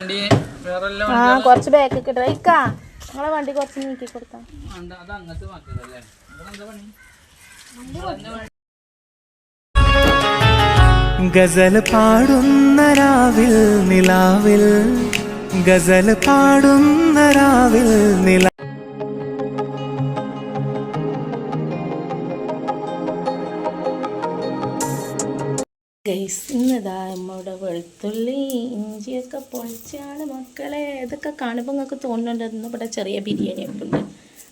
വണ്ടി ആ കുറച്ച് ബാക്ക് ഇക്ക നിങ്ങളെ വണ്ടി കുറച്ച് നീക്കി കൊടുത്താ. ഗസൽ പാടുന്ന രാവിൽ നിലാവിൽ ഗസൽ പാടുന്ന രാവിൽ നില ഗൈസ് ഇന്നിതാ നമ്മുടെ വെളുത്തുള്ളി ഇഞ്ചിയൊക്കെ പൊളിച്ചാണ് മക്കളെ. ഇതൊക്കെ കാണുമ്പോൾ നിങ്ങൾക്ക് തോന്നുന്നുണ്ടെന്ന് ഇവിടെ ചെറിയ ബിരിയാണി ഒക്കെ ഉണ്ട്.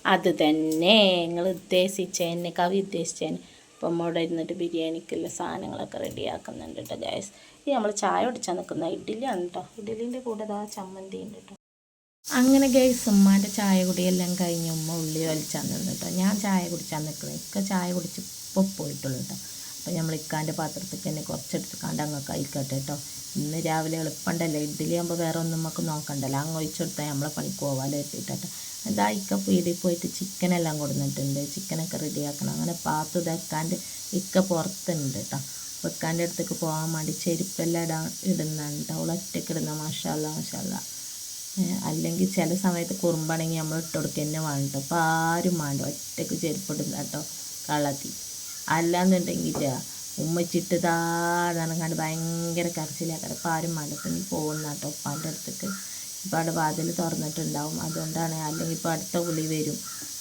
അത് തന്നെ നിങ്ങൾ ഉദ്ദേശിച്ചതന്നെ കവി ഉദ്ദേശിച്ചതന്നെ അപ്പം നമ്മുടെ ഇരുന്നിട്ട് ബിരിയാണിക്കുള്ള സാധനങ്ങളൊക്കെ റെഡിയാക്കുന്നുണ്ട് കേട്ടോ ഗൈസ് ഇത് നമ്മൾ ചായ കുടിച്ചാൽ നിൽക്കുന്ന ഇഡ്ഡലിയാണ് കേട്ടോ ഇഡ്ഡലിന്റെ കൂടെ ഇതാ ചമ്മന്തി ഉണ്ട് കേട്ടോ അങ്ങനെ ഗൈസ് ഉമ്മാന്റെ ചായ കുടിയെല്ലാം കഴിഞ്ഞ് ഉമ്മ ഉള്ളി വലിച്ചാൽ നിന്ന് കേട്ടോ ഞാൻ ചായ കുടിച്ചാൽ നിൽക്കുന്നത് ഇക്ക ചായ കുടിച്ച് ഇപ്പോൾ പോയിട്ടുള്ളൂ കേട്ടോ അപ്പോൾ നമ്മൾ ഇക്കാന്റെ പാത്രത്തേക്ക് തന്നെ കുറച്ചെടുത്ത് കണ്ട് അങ്ങ് കഴിക്കട്ടെ കേട്ടോ ഇന്ന് രാവിലെ എളുപ്പമുണ്ടല്ലോ ഇഡ്ഡലി ആകുമ്പോൾ വേറെ ഒന്നും നമുക്ക് നോക്കണ്ടല്ലോ. അങ്ങ് ഒഴിച്ചെടുത്താൽ നമ്മളെ പണിക്ക് പോവാലോ എത്തിയിട്ടോ അതാ ഇക്ക പീടിയിൽ പോയിട്ട് ചിക്കനെല്ലാം കൊടുത്തിട്ടുണ്ട് ചിക്കനൊക്കെ റെഡിയാക്കണം അങ്ങനെ പാത്തു ഇതാക്കാണ്ട് ഇക്ക പുറത്തുണ്ട് കേട്ടോ അപ്പോൾ ഇക്കാന്റെ അടുത്തേക്ക് പോകാൻ വേണ്ടി ചെരുപ്പെല്ലാം ഇടാൻ ഇടുന്നുണ്ട് അവൾ ഒറ്റയ്ക്ക് ഇടുന്ന മാഷാല്ല മാഷാല്ല അല്ലെങ്കിൽ ചില സമയത്ത് കുറുമ്പാണെങ്കിൽ നമ്മൾ ഇട്ട് കൊടുക്കുക തന്നെ വേണം കേട്ടോ അപ്പോൾ ആരും വേണ്ട. ഒറ്റയ്ക്ക് ചെരുപ്പിടുന്ന കേട്ടോ കള്ളത്തി അല്ലാന്നുണ്ടെങ്കിൽ ഉമ്മച്ചിട്ട് കണ്ട് ഭയങ്കര കരച്ചിലാക്കാറ് അപ്പോൾ ആരും ഇപ്പം പോകുന്ന കേട്ടോ ഉപ്പാന്റെ അടുത്തേക്ക്. ഇപ്പോൾ അവിടെ വാതിൽ തുറന്നിട്ടുണ്ടാവും. അതുകൊണ്ടാണ് അല്ലെങ്കിൽ ഇപ്പോൾ അടുത്ത വിളി വരും.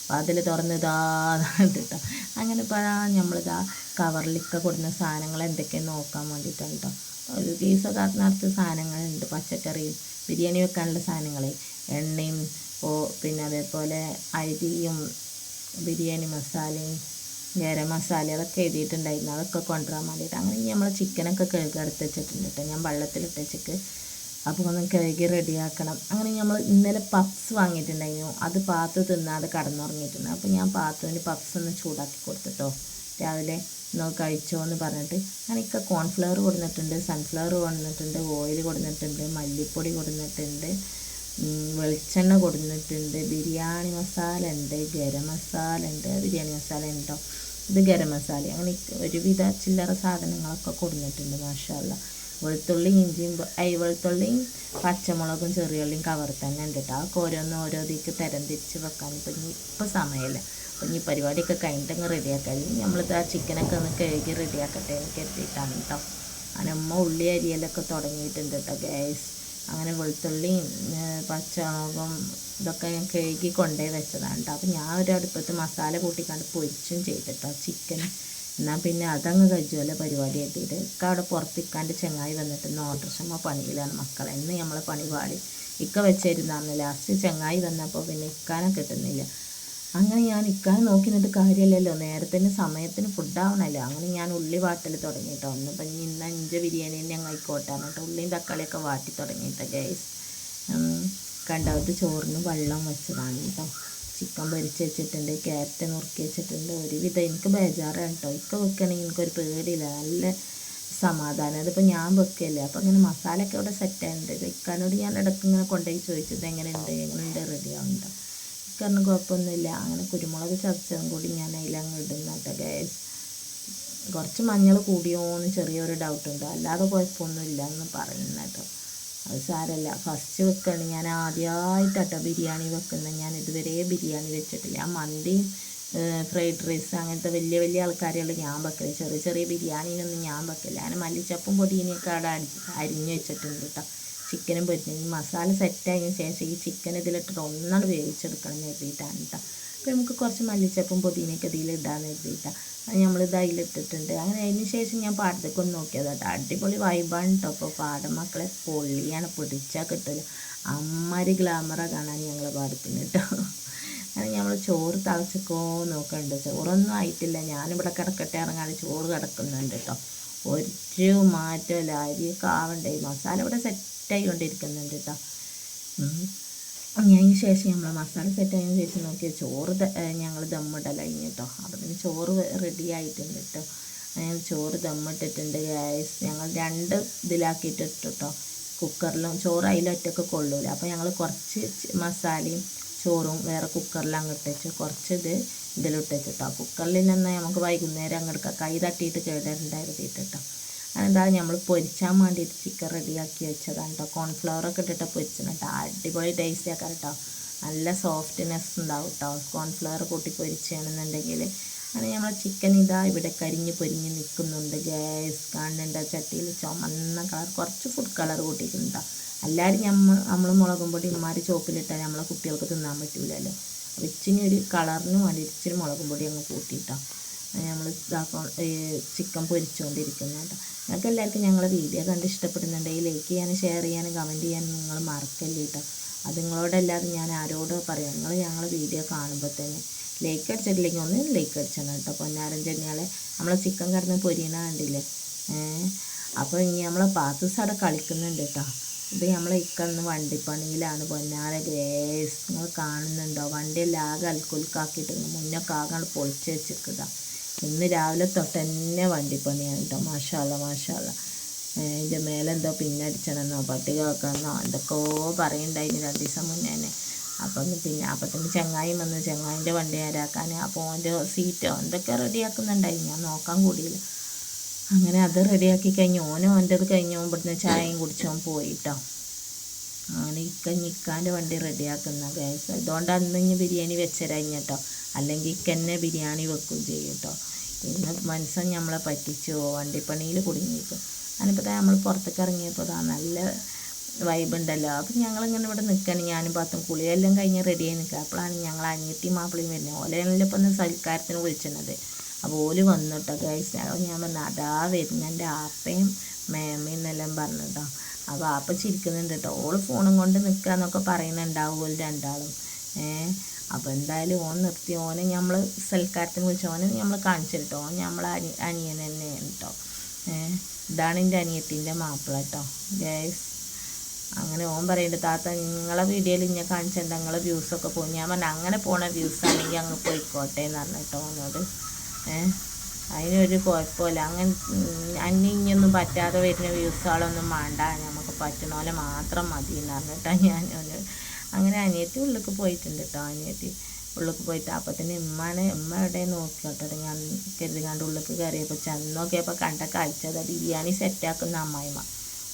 വാതിൽ തുറന്നതാന്ന് കേട്ടോ അങ്ങനെ ഇപ്പോൾ നമ്മളിതാ കവറിലൊക്കെ കൊടുക്കുന്ന സാധനങ്ങൾ എന്തൊക്കെയാണ് നോക്കാൻ വേണ്ടിയിട്ടാണ് കേട്ടോ ഒരു കേസൊക്കെ അതിനകത്ത് സാധനങ്ങളുണ്ട്. പച്ചക്കറിയും ബിരിയാണി വെക്കാനുള്ള സാധനങ്ങൾ എണ്ണയും ഓ പിന്നെ അതേപോലെ അരിയും ബിരിയാണി മസാലയും ഗരം മസാല അതൊക്കെ എഴുതിയിട്ടുണ്ടായിരുന്നു. അതൊക്കെ കൊണ്ടുവരാൻ വേണ്ടിയിട്ട്. അങ്ങനെ നമ്മൾ ചിക്കനൊക്കെ കഴുകി എടുത്ത് വെച്ചിട്ടുണ്ട് കേട്ടോ ഞാൻ വെള്ളത്തിലിട്ട് വെച്ചിട്ട്. അപ്പോൾ ഒന്ന് കഴുകി റെഡിയാക്കണം. അങ്ങനെ നമ്മൾ ഇന്നലെ പപ്സ് വാങ്ങിയിട്ടുണ്ടായിരുന്നു. അത് പാത്ത് തിന്നാതെ കടന്നുറങ്ങിയിട്ടുണ്ട്. അപ്പോൾ ഞാൻ പാത്തുവിന് പപ്സ് ഒന്ന് ചൂടാക്കി കൊടുത്തിട്ടോ രാവിലെ ഒന്ന് കഴിച്ചോ എന്ന് പറഞ്ഞിട്ട്. ഞാനൊക്കെ കോൺഫ്ലവർ കൊടുത്തിട്ടുണ്ട് സൺഫ്ലവർ കൊടുത്തിട്ടുണ്ട് ഓയിൽ കൊടുത്തിട്ടുണ്ട് മല്ലിപ്പൊടി കൊടുത്തിട്ടുണ്ട് വെളിച്ചെണ്ണ കൊടുത്തിട്ടുണ്ട് ബിരിയാണി മസാല ഉണ്ട്. ഗരം മസാല ഉണ്ട്. ബിരിയാണി മസാല ഉണ്ടോ ഇത് ഗരം മസാല. അങ്ങനെ ഒരുവിധ ചില്ലറ സാധനങ്ങളൊക്കെ കൊടുത്തിട്ടുണ്ട് മാഷല്ല വെളുത്തുള്ളി ഇഞ്ചിയും ഐ വെളുത്തുള്ളിയും പച്ചമുളകും ചെറിയുള്ളിയും കവർ തന്നെ ഉണ്ട് കേട്ടോ അതൊക്കെ ഓരോന്ന് ഓരോ ഇതിക്ക് തരം തിരിച്ച് വെക്കാൻ. ഇപ്പം ഇനി ഇപ്പം സമയമില്ല അപ്പം ഇനി പരിപാടിയൊക്കെ കഴിഞ്ഞിട്ട് അങ്ങ് റെഡിയാക്കാം നമ്മളിത് ആ ചിക്കനൊക്കെ ഒന്ന് കഴുകി റെഡിയാക്കട്ടെ എന്ന് കരുതിയിട്ടാണ് കേട്ടോ അങ്ങനെ ഉമ്മ ഉള്ളി അരിയലൊക്കെ തുടങ്ങിയിട്ടുണ്ട് കേട്ടോ ഗ്യാസ് അങ്ങനെ വെളുത്തുള്ളിയും പച്ചമുളകും ഇതൊക്കെ ഞാൻ കഴുകി കൊണ്ടേ വെച്ചതാണ് കേട്ടോ അപ്പം ഞാൻ ഒരു അടുപ്പത്ത് മസാല കൂട്ടിക്കാണ്ട് പൊരിച്ചും ചെയ്തിട്ടോ ചിക്കൻ എന്നാൽ പിന്നെ അതങ്ങ് കഴിച്ചുമല്ല പരിപാടി എത്തിയിട്ട് ഇക്ക അവിടെ പുറത്തിക്കാണ്ട് ചെങ്ങായി വന്നിട്ട് ഇന്ന് ഓട്ടർഷമ്മ പണിയിലാണ് മക്കളെ. ഇന്ന് നമ്മളെ പണി പാടി ഇക്ക വെച്ചിരുന്നാണ് ലാസ്റ്റ് ചെങ്ങായി വന്നപ്പോൾ പിന്നെ ഇക്കാനെ കിട്ടുന്നില്ല. അങ്ങനെ ഞാൻ ഇക്കാൻ നോക്കി നിന്നിട്ട് കാര്യമല്ലല്ലോ നേരത്തിന് സമയത്തിന് ഫുഡാവണമല്ലോ അങ്ങനെ ഞാൻ ഉള്ളി വാട്ടൽ തുടങ്ങിയിട്ടോ ഒന്നിപ്പം ഇനി ഇന്ന് അഞ്ച് ബിരിയാണി തന്നെ അങ്ങ് ആയിക്കോട്ടെ എന്നിട്ട് ഉള്ളിയും തക്കാളിയൊക്കെ വാട്ടി തുടങ്ങിയിട്ടോ ഗൈസ് കണ്ടാവത്ത് ചോറിന് വെള്ളം വെച്ചതാണ് കേട്ടോ. ചിക്കൻ പൊരിച്ച് വെച്ചിട്ടുണ്ട് ക്യാരറ്റ് നുറുക്കി വെച്ചിട്ടുണ്ട്. ഒരുവിധം എനിക്ക് ബേജാറാണ് കേട്ടോ. ഇക്ക വെക്കുകയാണെങ്കിൽ എനിക്കൊരു പേടിയില്ല. നല്ല സമാധാനം. അതിപ്പോൾ ഞാൻ വെക്കല്ലേ? അപ്പോൾ അങ്ങനെ മസാലയൊക്കെ ഇവിടെ സെറ്റായിട്ടുണ്ട് ഇക്കാനോട് ഞാൻ ഇടയ്ക്ക് ഇങ്ങനെ കൊണ്ടുപോയി ചോദിച്ചത് എങ്ങനെയുണ്ട്? എങ്ങനെയുണ്ട്? റെഡി ആവുന്നുണ്ടോ? കാരണം കുഴപ്പമൊന്നുമില്ല. അങ്ങനെ കുരുമുളക് ചതച്ചതും കൂടി ഞാൻ അതിലങ്ങ് ഇടുന്ന കേട്ടോ ഗ്യാസ് കുറച്ച് മഞ്ഞൾ കൂടിയോന്ന് ചെറിയൊരു ഡൗട്ട് ഉണ്ട്. അല്ലാതെ കുഴപ്പമൊന്നുമില്ല എന്ന് പറയുന്ന കേട്ടോ. അത് സാരമല്ല. ഫസ്റ്റ് വെക്കണ. ഞാൻ ആദ്യമായിട്ടാട്ടോ ബിരിയാണി വെക്കുന്നത്. ഞാൻ ഇതുവരെ ബിരിയാണി വെച്ചിട്ടില്ല. ആ മന്തിയും ഫ്രൈഡ് റൈസ് അങ്ങനത്തെ വലിയ വലിയ ആൾക്കാരുകൾ ഞാൻ വെക്കൽ. ചെറിയ ചെറിയ ബിരിയാണിനൊന്നും ഞാൻ വെക്കില്ല ഞാൻ മല്ലിച്ചപ്പും പൊടിയിനെയൊക്കെ അവിടെ അരിഞ്ഞ് വെച്ചിട്ടുണ്ട് കേട്ടോ. ചിക്കനും പൊരിഞ്ഞ് മസാല സെറ്റായതിനു ശേഷം ഈ ചിക്കൻ ഇതിലിട്ടിട്ട് ഒന്നാണ് വേവിച്ചെടുക്കണം എന്ന് കരുതിയിട്ടാണ് കേട്ടോ അപ്പോൾ നമുക്ക് കുറച്ച് മല്ലിച്ചപ്പും പുതിനയൊക്കെ ഇതിൽ ഇടാമെന്ന് കരുതിയിട്ടാണ് അത് നമ്മൾ ഇത് അതിലിട്ടിട്ടുണ്ട്. അങ്ങനെ അതിന് ശേഷം ഞാൻ പാടത്തേക്ക് ഒന്ന് നോക്കിയത് കേട്ടോ അടിപൊളി വൈബാണ് കേട്ടോ അപ്പോൾ പാടം മക്കളെ പൊള്ളിയാണ് പിടിച്ചാൽ കിട്ടില്ല അമ്മാരി ഗ്ലാമറ കാണാൻ ഞങ്ങൾ പാടത്തിന് കേട്ടോ അങ്ങനെ നമ്മൾ ചോറ് തിളച്ചക്കോ നോക്കണ്ട്. ചോറൊന്നും ആയിട്ടില്ല. ഞാനിവിടെ കിടക്കട്ടെ ഇറങ്ങാതെ ചോറ് കിടക്കുന്നുണ്ട് കേട്ടോ ഒരു മാറ്റമില്ല. അരിയൊക്കെ ആവണ്ടേ? മസാല ഇവിടെ സെറ്റായി കൊണ്ടിരിക്കുന്നുണ്ട് കേട്ടോ. അതിന് ശേഷം നമ്മൾ മസാല സെറ്റ് ആയതിനു ശേഷം നോക്കിയാൽ ചോറ് ഞങ്ങൾ ദമ്മിടല കഴിഞ്ഞിട്ടോ. അപ്പം പിന്നെ ചോറ് റെഡി ആയിട്ടുണ്ട് കേട്ടോ അങ്ങനെ ചോറ് ദമ്മിട്ടിട്ടുണ്ട് ഗ്യാസ് ഞങ്ങൾ രണ്ട് ഇതിലാക്കിയിട്ട് ഇട്ടു കേട്ടോ കുക്കറിലും ചോറ് അതിലൊറ്റക്ക് കൊള്ളൂല. അപ്പോൾ ഞങ്ങൾ കുറച്ച് മസാലയും ചോറും വേറെ കുക്കറിൽ അങ്ങോട്ട് വെച്ച് കുറച്ച് ഇത് ഇതിലിട്ട് വെച്ചിട്ടോ കുക്കറിൽ നിന്ന് നമുക്ക് വൈകുന്നേരം അങ്ങോട്ട് കൈ തട്ടിയിട്ട് കേടരുണ്ടായിരുന്നിട്ട് കേട്ടോ അതെന്താ നമ്മൾ പൊരിച്ചാൻ വേണ്ടിയിട്ട് ചിക്കൻ റെഡിയാക്കി വെച്ചതാണ് കേട്ടോ കോൺഫ്ലവറൊക്കെ ഇട്ടിട്ട് പൊരിച്ചത് കേട്ടോ അടിപൊളി ടേസ്റ്റ് ആക്കാം കേട്ടോ നല്ല സോഫ്റ്റ്നെസ് ഉണ്ടാവും കേട്ടോ കോൺഫ്ലവർ കൂട്ടി പൊരിച്ചാണെന്നുണ്ടെങ്കിൽ അങ്ങനെ നമ്മൾ ചിക്കൻ ഇതാ ഇവിടെ കരിഞ്ഞ് പൊരിഞ്ഞ് നിൽക്കുന്നുണ്ട് ഗ്യാസ് കാണുന്നുണ്ട് ചട്ടിയിൽ ചുമന്ന കളർ കുറച്ച് ഫുഡ് കളർ കൂട്ടിയിട്ടുണ്ട് എല്ലാവരും നമ്മൾ നമ്മൾ മുളകും പൊടി ഇമാരി ചോപ്പിലിട്ടാൽ നമ്മളെ കുട്ടികൾക്ക് തിന്നാൻ പറ്റൂലല്ലോ. അപ്പോൾ ഇച്ചിരി ഒരു കളറിന് വേണ്ടി ഇച്ചിരി മുളകും പൊടി അങ്ങ് കൂട്ടിയിട്ടാണ് നമ്മൾ ഇതാക്കോ ചിക്കൻ പൊരിച്ചുകൊണ്ടിരിക്കുന്നത് കേട്ടോ നിങ്ങൾക്ക് എല്ലാവർക്കും ഞങ്ങളുടെ വീഡിയോ കണ്ട് ഇഷ്ടപ്പെടുന്നുണ്ടെങ്കിൽ ലൈക്ക് ചെയ്യാനും ഷെയർ ചെയ്യാനും കമന്റ് ചെയ്യാനും നിങ്ങൾ മറക്കല്ലേ കേട്ടോ അത് നിങ്ങളോടല്ലാതെ ഞാൻ ആരോടോ പറയാം. നിങ്ങൾ ഞങ്ങളുടെ വീഡിയോ കാണുമ്പോൾ തന്നെ ലൈക്ക് അടിച്ചിട്ടില്ലെങ്കിൽ ഒന്ന് ലൈക്ക് അടിച്ചാൽ കേട്ടോ. പൊന്നാരൻ ചെന്നിയാളെ. നമ്മളെ ചിക്കൻ കിടന്ന് പൊരിയണ കണ്ടില്ലേ? അപ്പോൾ ഇനി നമ്മൾ പാത്തൂസ് അവിടെ കളിക്കുന്നുണ്ട് കേട്ടോ. ഇത് നമ്മളെ ഇക്കന്ന് വണ്ടിപ്പണിയിലാണ്. പൊന്നാര ഗ്രേസ്. നിങ്ങൾ കാണുന്നുണ്ടോ? വണ്ടി ആകെ അൽക്കുൽക്കാക്കിയിട്ട് മുന്നേ ആകെ പൊളിച്ച് വെച്ചിരിക്കുക ഇന്ന് രാവിലെ തൊട്ട് തന്നെ വണ്ടിപ്പണിയാണ് കേട്ടോ. മാഷാല്ല മാഷാല്ല ഇതിന്റെ മേലെന്തോ പിന്നടിച്ചണമെന്നോ പട്ടിക വെക്കണമെന്നോ എന്തൊക്കെയോ പറയുന്നുണ്ടായിരുന്നു രണ്ട് ദിവസം മുന്നേ അപ്പം പിന്നെ അപ്പത്തിന്റെ ചങ്ങായി വന്ന്. ചങ്ങായിന്റെ വണ്ടി നേരാക്കാൻ അപ്പോൾ ഓന്റെ സീറ്റോ എന്തൊക്കെ റെഡിയാക്കുന്നുണ്ടായി? ഞാൻ നോക്കാൻ കൂടിയില്ല. അങ്ങനെ അത് റെഡിയാക്കി കഴിഞ്ഞ് ഓനും ഓന്റെത് കഴിഞ്ഞ് ഇവിടുന്ന് ചായയും കുടിച്ചോൻ പോയിട്ടോ. അങ്ങനെ ഇക്ക ഇക്കാന്റെ വണ്ടി റെഡിയാക്കുന്ന ഗ്യാസ് അതുകൊണ്ട് അന്ന് ഇനി ബിരിയാണി വെച്ചരഞ്ഞിട്ടോ അല്ലെങ്കിൽ ഇക്കന്നെ ബിരിയാണി വെക്കും ചെയ്യും കേട്ടോ. ഇന്ന് മനസ്സൻ നമ്മളെ പറ്റിച്ചു. വണ്ടിപ്പണിയിൽ കുടുങ്ങിയിരിക്കും അതിനിപ്പോൾ നമ്മൾ പുറത്തേക്ക് ഇറങ്ങിയപ്പോൾ നല്ല വൈബ് ഉണ്ടല്ലോ. അപ്പം ഞങ്ങളിങ്ങനെ ഇവിടെ നിൽക്കണം ഞാനും പത്തും കുളിയെല്ലാം കഴിഞ്ഞ് റെഡിയായി നിൽക്കുക അപ്പോഴാണ് ഞങ്ങൾ അനിയത്തി മാപ്പിളയും വരുന്നത് ഓലെയാണല്ലോ ഇപ്പം സൽക്കാരത്തിന് വിളിച്ചിരുന്നത് അപ്പോൾ ഓൽ വന്നിട്ടോ ഗൈസ് ഞാൻ പറഞ്ഞു അതാ വരുന്ന. എന്റെ ആപ്പയും മേമയും എന്നെല്ലാം പറഞ്ഞിട്ടോ അപ്പോൾ ആപ്പ ചിരിക്കുന്നുണ്ട് കേട്ടോ. ഓൾ ഫോണും കൊണ്ട് നിൽക്കുക എന്നൊക്കെ പറയുന്നുണ്ടാവും ഓൽ രണ്ടാളും. ഏഹ് അപ്പോൾ എന്തായാലും ഓൻ നിർത്തി. ഓനെ നമ്മൾ സൽക്കാരത്തിന് വിളിച്ച ഓനെ നമ്മൾ കാണിച്ചിട്ടോ ഓൻ നമ്മളെ അനി അനിയൻ തന്നെയാണ് കേട്ടോ. ഇതാണ് എന്റെ അനിയത്തിന്റെ മാപ്പിള കേട്ടോ. ഗൈസ് അങ്ങനെ ഓൻ പറയുന്നുണ്ട് താത്ത നിങ്ങളെ വീഡിയോയിൽ ഇങ്ങനെ കാണിച്ചിട്ട് നിങ്ങളെ വ്യൂസൊക്കെ പോകും ഞാൻ പറഞ്ഞു അങ്ങനെ പോണ വ്യൂസ് ആണെങ്കിൽ അങ്ങ് പോയിക്കോട്ടെ എന്ന് പറഞ്ഞിട്ടോ ഓനോട്. ഏഹ് അതിനൊരു കുഴപ്പമില്ല. അങ്ങനെ അന്യ ഇനിയൊന്നും പറ്റാതെ വരുന്ന വ്യൂസുകളൊന്നും വേണ്ട നമുക്ക് പറ്റണ പോലെ മാത്രം മതി എന്ന് പറഞ്ഞിട്ടാണ് ഞാൻ അങ്ങനെ അനിയത്തി ഉള്ളിലേക്ക് പോയിട്ടുണ്ട് കേട്ടോ അനിയത്തി ഉള്ളിലേക്ക് പോയിട്ട് അപ്പം തന്നെ ഉമ്മാനെ ഉമ്മ എവിടെ നോക്കിയോട്ടെ ഞാൻ കരുതികാണ്ട് ഉള്ളിലേക്ക് കയറിയപ്പോൾ ചെന്ന് നോക്കിയപ്പോൾ കണ്ട കാഴ്ച അത് ബിരിയാണി സെറ്റാക്കുന്ന അമ്മായിമ്മ.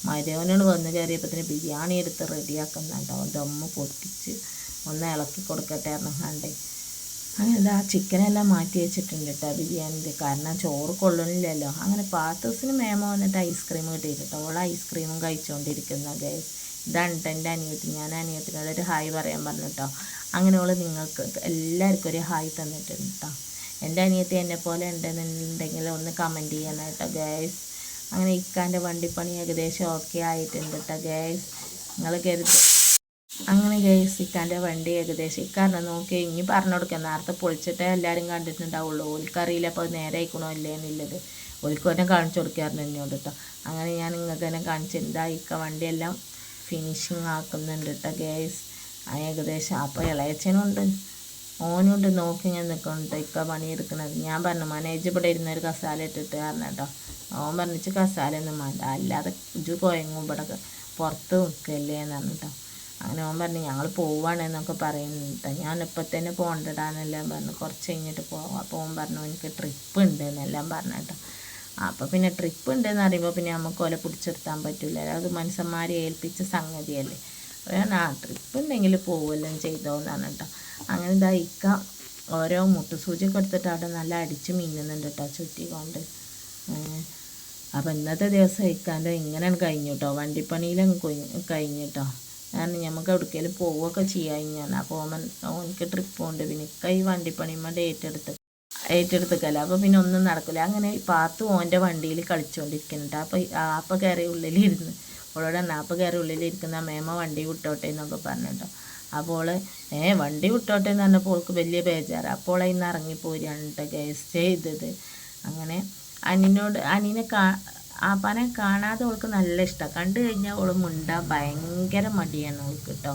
മരുവനോട് വന്ന് തന്നെ ബിരിയാണി എടുത്ത് റെഡിയാക്കുന്നുണ്ടോ. ദമ്മ് പൊട്ടിച്ച് ഒന്ന് ഇളക്കി കൊടുക്കട്ടെ കണ്ടേ. അങ്ങനെ ഇതാ ചിക്കനെല്ലാം മാറ്റി വെച്ചിട്ടുണ്ട് കേട്ടോ ബിരിയാണിന്റെ കാരണം ചോറ് കൊള്ളണില്ലല്ലോ. അങ്ങനെ പാത്തൂസിന് മേമ വന്നിട്ട് ഐസ്ക്രീം കിട്ടിയിട്ടോ ഓൾ ഐസ്ക്രീമും കഴിച്ചുകൊണ്ടിരിക്കുന്ന ഗൈസ് ഇതാണ് എന്റെ അനിയത്തി. ഞാൻ അനിയത്തിനോട് ഒരു ഹായ് പറയാൻ പറഞ്ഞു കേട്ടോ. അങ്ങനെ ഓൾ നിങ്ങൾക്ക് എല്ലാവർക്കും ഒരു ഹായ് തന്നിട്ടുണ്ട് കേട്ടോ. എന്റെ അനിയത്തി എന്നെ പോലെ ഉണ്ടെന്നുണ്ടെങ്കിൽ ഒന്ന് കമന്റ് ചെയ്യണം കേട്ടോ ഗൈസ് അങ്ങനെ ഇക്കാന്റെ വണ്ടിപ്പണി ഏകദേശം ഓക്കെ ആയിട്ടുണ്ട് കേട്ടോ ഗൈസ് നിങ്ങൾ കരുത്. അങ്ങനെ ഗൈസ് ഇക്കാന്റെ വണ്ടി ഏകദേശം ഇക്കാരനെ നോക്കി ഇനി പറഞ്ഞു കൊടുക്കാം. നേരത്തെ പൊളിച്ചിട്ടേ എല്ലാവരും കണ്ടിട്ടുണ്ടാവുള്ളൂ. ഓൽക്കറിയില്ല അപ്പോൾ നേരെ ആയിക്കണോ അല്ലേ എന്നുള്ളത്. ഓൽക്ക് തന്നെ കാണിച്ചു കൊടുക്കാറുണ്ട് എന്നോട് കേട്ടോ അങ്ങനെ ഞാൻ നിങ്ങൾക്ക് തന്നെ കാണിച്ചിട്ടുണ്ട് ഇക്ക വണ്ടിയെല്ലാം ഫിനിഷിങ് ആക്കുന്നുണ്ട് കേട്ടോ ഗൈസ് ഏകദേശം അപ്പോൾ ഇളയച്ചനുണ്ട്. ഓനുണ്ട് നോക്കി ഞാൻ നിൽക്കുന്നുണ്ട് ഇക്ക പണിയെടുക്കുന്നത് ഞാൻ പറഞ്ഞു മനേജ് ഇവിടെ ഇരുന്നൊരു കസാല ഇട്ടിട്ട് കാരണം കേട്ടോ ഓൻ പറഞ്ഞിച്ച് കസാല ഒന്നും വേണ്ട അല്ലാതെ ഇജു കോയങ്ങും ഇവിടെ പുറത്ത് നിൽക്കല്ലേ എന്ന് പറഞ്ഞിട്ടോ അങ്ങനെ ഓൻ പറഞ്ഞു ഞങ്ങൾ പോവാണ് എന്നൊക്കെ പറയുന്നുണ്ട് ഞാൻ ഇപ്പം തന്നെ പോകണ്ടടാന്നെല്ലാം പറഞ്ഞു. കുറച്ച് കഴിഞ്ഞിട്ട് പോവാം. അപ്പോൾ ഓൻ പറഞ്ഞു എനിക്ക് ട്രിപ്പ് ഉണ്ട് എന്നെല്ലാം പറഞ്ഞു കേട്ടോ അപ്പോൾ പിന്നെ ട്രിപ്പ് ഉണ്ടെന്ന് അറിയുമ്പോൾ പിന്നെ നമുക്ക് ഓലെ പിടിച്ചെടുത്താൻ പറ്റില്ല അത് മനുഷ്യന്മാരെ ഏൽപ്പിച്ച സംഗതിയല്ലേ. അപ്പോൾ ഞാൻ ആ ട്രിപ്പ് ഉണ്ടെങ്കിൽ പോവുമല്ലോ ചെയ്തോന്നാണ് കേട്ടോ അങ്ങനെ ഇതാ ഇക്ക ഓരോ മുട്ടുസൂചിയൊക്കെ എടുത്തിട്ട് അവിടെ നല്ല അടിച്ച് മിന്നുന്നുണ്ട് കേട്ടോ ചുറ്റി കൊണ്ട് അപ്പോൾ ഇന്നത്തെ ദിവസം ഇക്കാന്റെ ഇങ്ങനെയാണ് കഴിഞ്ഞു കേട്ടോ വണ്ടിപ്പണിയിലും കഴിഞ്ഞു കേട്ടോ കാരണം നമുക്ക് എവിടേക്കെങ്കിലും പോവുകയൊക്കെ ചെയ്യാൻ അപ്പോൾ ഓമൻ ഓനിക്ക് ട്രിപ്പ് ഉണ്ട്. പിന്നെ ഇക്ക ഈ വണ്ടിപ്പണിയുമ്പോൾ ഏറ്റെടുത്ത് ഏറ്റെടുത്തേക്കല്ല. അപ്പോൾ പിന്നെ ഒന്നും നടക്കില്ല അങ്ങനെ പാത്തു ഓന്റെ വണ്ടിയിൽ കളിച്ചുകൊണ്ടിരിക്കുന്നുണ്ട് അപ്പോൾ ആപ്പ കയറി ഉള്ളിലിരുന്ന് അവളോട് നാപ്പ് കയറി ഉള്ളിലിരിക്കുന്ന മേമ വണ്ടി വിട്ടോട്ടെ എന്നൊക്കെ പറഞ്ഞിട്ടോ. അപ്പോൾ ഏ വണ്ടി വിട്ടോട്ടെ എന്ന് പറഞ്ഞപ്പോൾ അവൾക്ക് വലിയ ബേജാറ്. അപ്പോൾ ഇന്ന് ഇറങ്ങിപ്പോയി രണ്ട് ഗേസ് ചെയ്തത്. അങ്ങനെ അനിനോട് അനിനെ കാ ആപ്പാനെ കാണാതെ അവൾക്ക് നല്ല ഇഷ്ടമാണ് കണ്ടു കഴിഞ്ഞാൽ അവൾ മുണ്ടാൻ ഭയങ്കര മടിയാണ് അവൾക്ക് കേട്ടോ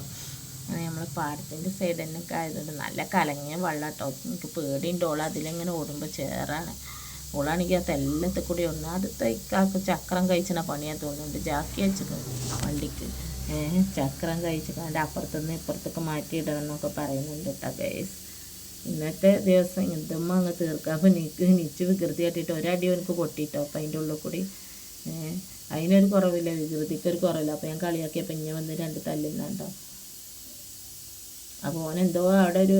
നമ്മൾ പാടത്തിന്റെ സൈഡ് തന്നെ ആയതുകൊണ്ട് നല്ല കലങ്ങിയ വെള്ളം കേട്ടോ എനിക്ക് പേടിയുണ്ട്. അവൾ അതിലിങ്ങനെ ഓടുമ്പോൾ ചേറാണ് ഓളാണെങ്കിൽ അത് എല്ലാത്തിൽ കൂടി ഒന്ന് അടുത്ത ഇക്കാക്ക് ചക്രം കഴിച്ചണ പണിയാൻ തോന്നുന്നുണ്ട്. ജാക്കി വെച്ചിട്ടുണ്ട് വണ്ടിക്ക്. ചക്രം കഴിച്ചിട്ട് അപ്പുറത്തുനിന്ന് ഇപ്പുറത്തേക്ക് മാറ്റിയിടണം എന്നൊക്കെ പറയുന്നുണ്ട് കേട്ടോ ഗൈസ് ഇന്നത്തെ ദിവസം ഇതുമ്മ അങ്ങ് തീർക്കാം. അപ്പം നിക്ക് നിച്ച് വികൃതി കാട്ടിയിട്ട് ഒരടി എനിക്ക് പൊട്ടിയിട്ടോ അപ്പം അതിന്റെ ഉള്ളിൽ കൂടി. അതിനൊരു കുറവില്ല. വികൃതിക്ക് ഒരു കുറവില്ല. അപ്പം ഞാൻ കളിയാക്കിയപ്പോൾ ഇങ്ങനെ വന്ന് രണ്ട് തല്ലുന്നുണ്ടോ. അപ്പോൾ ഓൻ എന്തോ അവിടെ ഒരു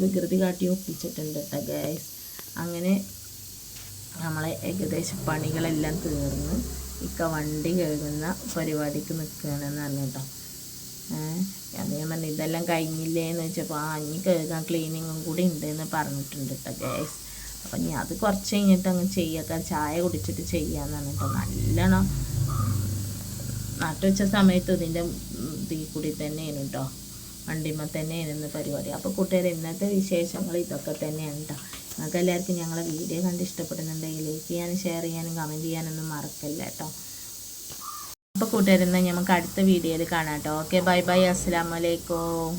വികൃതി കാട്ടി ഒപ്പിച്ചിട്ടുണ്ട് കേട്ടോ അങ്ങനെ നമ്മളെ ഏകദേശം പണികളെല്ലാം തീർന്ന് ഇക്ക വണ്ടി കഴുകുന്ന പരിപാടിക്ക് നിൽക്കുകയാണെന്ന് പറഞ്ഞു കേട്ടോ. അത് പറഞ്ഞു ഇതെല്ലാം കഴിഞ്ഞില്ലേ എന്ന് വെച്ചപ്പോൾ ആ ഇനി കഴുകാൻ ക്ലീനിങ്ങും കൂടി ഉണ്ട് എന്ന് പറഞ്ഞിട്ടുണ്ട് കേട്ടോ ഗ്യാസ് അപ്പം ഞാൻ അത് കുറച്ച് കഴിഞ്ഞിട്ട് അങ്ങ് ചെയ്യാക്കാം ചായ കുടിച്ചിട്ട് ചെയ്യാമെന്നാണ് കേട്ടോ നല്ലോണം നട്ടുവെച്ച സമയത്ത് ഇതിന്റെ തീ കൂടി തന്നെയാണ് കേട്ടോ വണ്ടിമ്മ തന്നെയായിരുന്നു പരിപാടി. അപ്പോൾ കൂട്ടുകാർ ഇന്നത്തെ വിശേഷങ്ങൾ ഇതൊക്കെ തന്നെയാണ് കേട്ടോ നിങ്ങൾക്ക് എല്ലാവർക്കും ഞങ്ങളെ വീഡിയോ കണ്ട് ഇഷ്ടപ്പെടുന്നുണ്ടെങ്കിൽ ലൈക്ക് ചെയ്യാനും ഷെയർ ചെയ്യാനും കമന്റ് ചെയ്യാനൊന്നും മറക്കല്ല കേട്ടോ. അപ്പോൾ കൂട്ടുകാരെന്നാൽ നമുക്ക് അടുത്ത വീഡിയോയിൽ കാണാം കേട്ടോ. ഓക്കെ ബൈ ബൈ അസ്സാം വലൈക്കും